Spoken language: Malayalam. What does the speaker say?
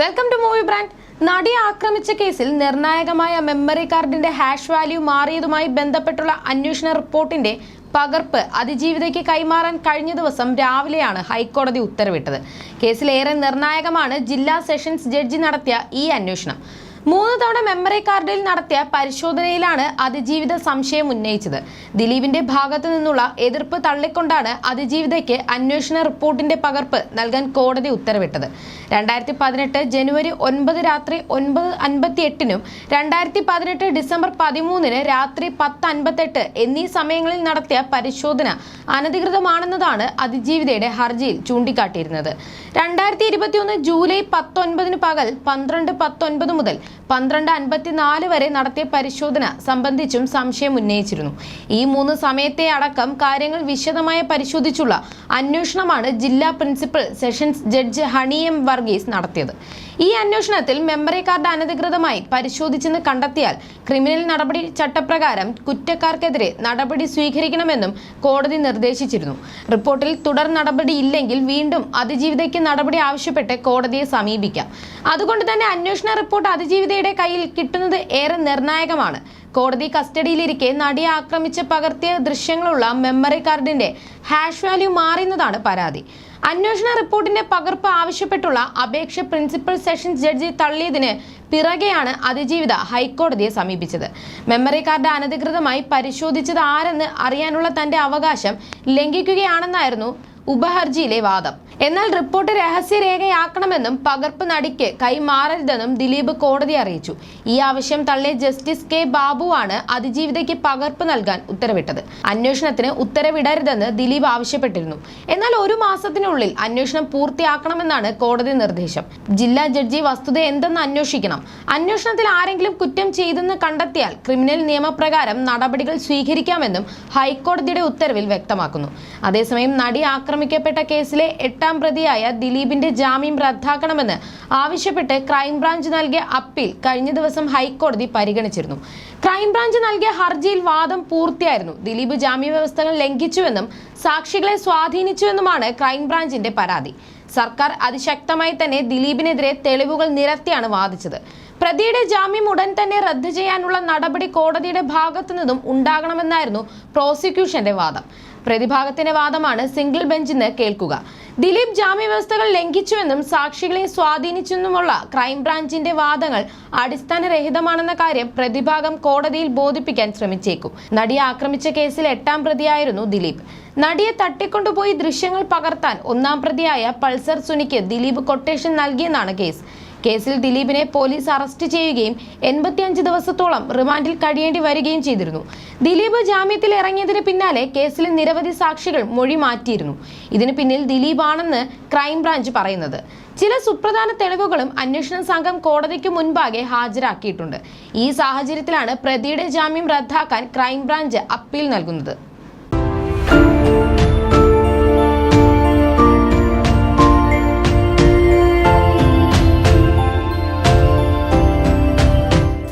വെൽക്കം ടു മൂവി ബ്രാൻഡ് നടിയെ ആക്രമിച്ച കേസിൽ നിർണായകമായ മെമ്മറി കാർഡിന്റെ ഹാഷ് വാല്യൂ മാറിയതുമായി ബന്ധപ്പെട്ടുള്ള അന്വേഷണ റിപ്പോർട്ടിന്റെ പകർപ്പ് അതിജീവിതയ്ക്ക് കൈമാറാൻ കഴിഞ്ഞ ദിവസം രാവിലെയാണ് ഹൈക്കോടതി ഉത്തരവിട്ടത്. കേസിലേറെ നിർണായകമാണ് ജില്ലാ സെഷൻസ് ജഡ്ജി നടത്തിയ ഈ അന്വേഷണം. മൂന്ന് തവണ മെമ്മറി കാർഡിൽ നടത്തിയ പരിശോധനയിലാണ് അതിജീവിത സംശയം ഉന്നയിച്ചത്. ദിലീപിന്റെ ഭാഗത്തു നിന്നുള്ള എതിർപ്പ് തള്ളിക്കൊണ്ടാണ് അതിജീവിതയ്ക്ക് അന്വേഷണ റിപ്പോർട്ടിന്റെ പകർപ്പ് നൽകാൻ കോടതി ഉത്തരവിട്ടത്. രണ്ടായിരത്തി പതിനെട്ട് ജനുവരി ഒൻപത് രാത്രി ഒൻപത് അൻപത്തി എട്ടിനും രണ്ടായിരത്തി പതിനെട്ട് ഡിസംബർ പതിമൂന്നിന് രാത്രി പത്ത് അൻപത്തെട്ട് എന്നീ സമയങ്ങളിൽ നടത്തിയ പരിശോധന അനധികൃതമാണെന്നതാണ് അതിജീവിതയുടെ ഹർജിയിൽ ചൂണ്ടിക്കാട്ടിയിരുന്നത്. രണ്ടായിരത്തി ഇരുപത്തിയൊന്ന് ജൂലൈ പത്തൊൻപതിന് പകൽ പന്ത്രണ്ട് പത്തൊൻപത് മുതൽ പന്ത്രണ്ട് അൻപത്തിനാല് വരെ നടത്തിയ പരിശോധന സംബന്ധിച്ചും സംശയം ഉന്നയിച്ചിരുന്നു. ഈ മൂന്ന് സമയത്തെ അടക്കം കാര്യങ്ങൾ വിശദമായി പരിശോധിച്ചുള്ള അന്വേഷണമാണ് ജില്ലാ principal sessions judge Honey M Varghese നടത്തിയത്. ഈ അന്വേഷണത്തിൽ മെമ്മറി കാർഡ് അനധികൃതമായി പരിശോധിച്ചെന്ന് കണ്ടെത്തിയാൽ ക്രിമിനൽ നടപടി ചട്ടപ്രകാരം കുറ്റക്കാർക്കെതിരെ നടപടി സ്വീകരിക്കണമെന്നും കോടതി നിർദ്ദേശിച്ചിരുന്നു. റിപ്പോർട്ടിൽ തുടർ നടപടി ഇല്ലെങ്കിൽ വീണ്ടും അതിജീവിതയ്ക്ക് നടപടി ആവശ്യപ്പെട്ട് കോടതിയെ സമീപിക്കാം. അതുകൊണ്ട് തന്നെ അന്വേഷണ റിപ്പോർട്ട് അതിജീവിതയുടെ കയ്യിൽ കിട്ടുന്നത് ഏറെ നിർണായകമാണ്. കോടതി കസ്റ്റഡിയിലിരിക്കെ നടിയെ ആക്രമിച്ച് പകർത്തിയ ദൃശ്യങ്ങളുള്ള മെമ്മറി കാർഡിന്റെ ഹാഷ് വാല്യൂ മാറുന്നതാണ് പരാതി. അന്വേഷണ റിപ്പോർട്ടിന്റെ പകർപ്പ് ആവശ്യപ്പെട്ടുള്ള അപേക്ഷ പ്രിൻസിപ്പൽ സെഷൻസ് ജഡ്ജി തള്ളിയതിന് പിറകെയാണ് അതിജീവിത ഹൈക്കോടതിയെ സമീപിച്ചത്. മെമ്മറി കാർഡ് അനധികൃതമായി പരിശോധിച്ചത് ആരെന്ന് അറിയാനുള്ള തന്റെ അവകാശം ലംഘിക്കുകയാണെന്നായിരുന്നു ഉപഹർജിയിലെ വാദം. എന്നാൽ റിപ്പോർട്ട് രഹസ്യരേഖയാക്കണമെന്നും പകർപ്പ് നടിക്ക് കൈമാറരുതെന്നും ദിലീപ് കോടതി അറിയിച്ചു. ഈ ആവശ്യം തള്ളിയ ജസ്റ്റിസ് കെ ബാബുവാണ് അതിജീവിതയ്ക്ക് പകർപ്പ് നൽകാൻ ഉത്തരവിട്ടത്. അന്വേഷണത്തിന് ഉത്തരവിടരുതെന്ന് ദിലീപ് ആവശ്യപ്പെട്ടിരുന്നു. എന്നാൽ ഒരു മാസത്തിനുള്ളിൽ അന്വേഷണം പൂർത്തിയാക്കണമെന്നാണ് കോടതി നിർദ്ദേശം. ജില്ലാ ജഡ്ജി വസ്തുത എന്തെന്ന് അന്വേഷിക്കണം. അന്വേഷണത്തിൽ ആരെങ്കിലും കുറ്റം ചെയ്തെന്ന് കണ്ടെത്തിയാൽ ക്രിമിനൽ നിയമപ്രകാരം നടപടികൾ സ്വീകരിക്കാമെന്നും ഹൈക്കോടതിയുടെ ഉത്തരവിൽ വ്യക്തമാക്കുന്നു. അതേസമയം നടി ആക്രമിക്കപ്പെട്ട കേസിലെ എട്ടാം പ്രതിയായ ദിലീപിന്റെ ജാമ്യം റദ്ദാക്കണമെന്ന് ആവശ്യപ്പെട്ട് ക്രൈംബ്രാഞ്ച് നൽകിയ അപ്പീൽ കഴിഞ്ഞ ദിവസം ഹൈക്കോടതി പരിഗണിച്ചിരുന്നു. ക്രൈംബ്രാഞ്ച് നൽകിയ ഹർജിയിൽ വാദം പൂർത്തിയായിരുന്നു. ദിലീപ് ജാമ്യ വ്യവസ്ഥകൾ ലംഘിച്ചുവെന്നും സാക്ഷികളെ സ്വാധീനിച്ചുവെന്നുമാണ് ക്രൈംബ്രാഞ്ചിന്റെ പരാതി. സർക്കാർ അതിശക്തമായി തന്നെ ദിലീപിനെതിരെ തെളിവുകൾ നിരത്തിയാണ് വാദിച്ചത്. പ്രതിയുടെ ജാമ്യം ഉടൻ തന്നെ റദ്ദ് ചെയ്യാനുള്ള നടപടി കോടതിയുടെ ഭാഗത്തു നിന്നും ഉണ്ടാകണമെന്നായിരുന്നു പ്രോസിക്യൂഷന്റെ വാദം. പ്രതിഭാഗത്തിന്റെ വാദമാണ് സിംഗിൾ ബെഞ്ചിന് കേൾക്കുക. ദിലീപ് ജാമ്യ വ്യവസ്ഥകൾ ലംഘിച്ചുവെന്നും സാക്ഷികളെ സ്വാധീനിച്ചെന്നുമുള്ള ക്രൈംബ്രാഞ്ചിന്റെ വാദങ്ങൾ അടിസ്ഥാനരഹിതമാണെന്ന കാര്യം പ്രതിഭാഗം കോടതിയിൽ ബോധിപ്പിക്കാൻ ശ്രമിച്ചേക്കും. നടിയെ ആക്രമിച്ച കേസിൽ എട്ടാം പ്രതിയായിരുന്നു ദിലീപ്. നടിയെ തട്ടിക്കൊണ്ടുപോയി ദൃശ്യങ്ങൾ പകർത്താൻ ഒന്നാം പ്രതിയായ പൾസർ സുനിക്ക് ദിലീപ് കൊട്ടേഷൻ നൽകിയെന്നാണ് കേസ്. കേസിൽ ദിലീപിനെ പോലീസ് അറസ്റ്റ് ചെയ്യുകയും എൺപത്തിയഞ്ച് ദിവസത്തോളം റിമാൻഡിൽ കഴിയേണ്ടി വരികയും ചെയ്തിരുന്നു. ദിലീപ് ജാമ്യത്തിൽ ഇറങ്ങിയതിന് പിന്നാലെ കേസിലെ നിരവധി സാക്ഷികൾ മൊഴി മാറ്റിയിരുന്നു. ഇതിന് പിന്നിൽ ദിലീപാണെന്ന് ക്രൈംബ്രാഞ്ച് പറയുന്നത്. ചില സുപ്രധാന തെളിവുകളും അന്വേഷണ സംഘം കോടതിക്ക് മുൻപാകെ ഹാജരാക്കിയിട്ടുണ്ട്. ഈ സാഹചര്യത്തിലാണ് പ്രതിയുടെ ജാമ്യം റദ്ദാക്കാൻ ക്രൈംബ്രാഞ്ച് അപ്പീൽ നൽകുന്നത്.